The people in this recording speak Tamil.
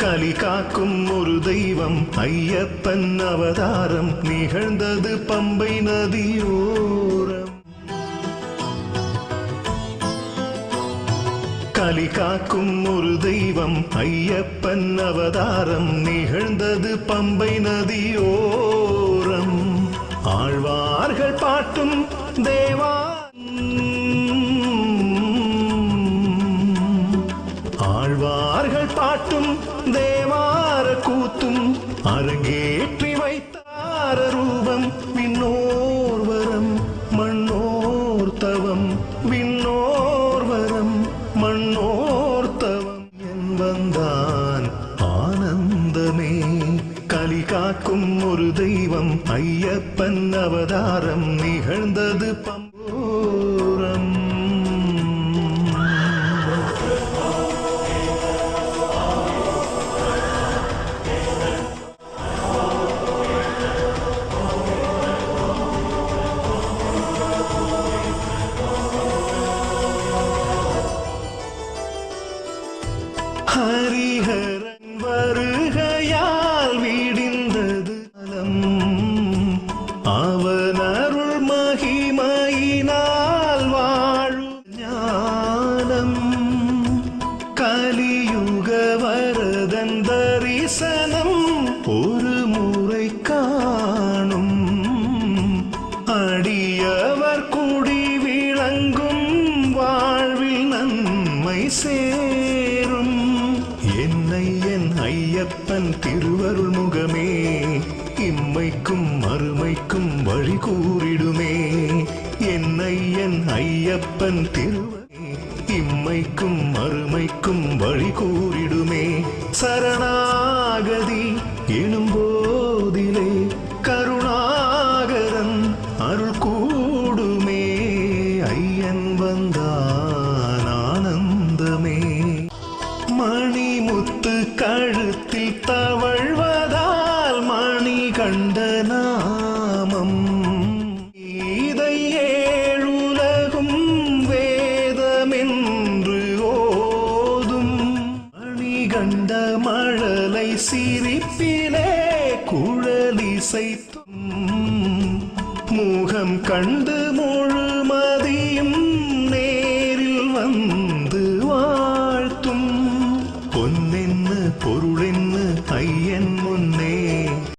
களி காக்கும் ஒரு தெய்வம். ஐயப்பன் அவதாரம் நிகழ்ந்தது பம்பை நதியோரம். களி காக்கும் ஒரு தெய்வம். ஐயப்பன் அவதாரம் நிகழ்ந்தது பம்பை நதியோரம். ஆழ்வார்கள் பாட்டும் தே பாட்டும் தேவார கூத்தும். அரங்கேற்றி வைத்தார ரூபம் விண்ணோர்வரம் மண்ணோர்த்தவம் விண்ணோர்வரம் மண்ணோர்த்தவம் என் வந்தான் ஆனந்தமே. கலி காக்கும் ஒரு தெய்வம் ஐயப்பன் அவதாரம் நிகழ்ந்தது பம் ஹரிஹரன் வருகையால் விடிந்தது அலம் அவன் அருள் மகிமையினால் வாழும் ஞானம். கலியுக வரதன் தரிசனம் ஒரு முறை காணும். அடியவர் குடி விளங்கும் வாழ்வில் நன்மை சே என்னை என் ஐயப்பன் திருவருள் முகமே இம்மைக்கும் மறுமைக்கும் வழி கூறிடுமே. என்னை என் ஐயப்பன் திருவருள் இம்மைக்கும் மறுமைக்கும் வழி கூறிடுமே. சரணாகதி எழும்போதிலே கருணாகரன் அருள் கூடுமே. ஐயன் வந்தான் ஆனந்தமே மணி முத்து கழுத்தில் தவழ்வதால் மணி கண்ட நாமம். இதை ஏழுலகும் வேதமென்று ஓதும். மணி கண்ட மழலை சிரிப்பிலே குழலிசைத்தும். முகம் கண்டு முழுமதியும்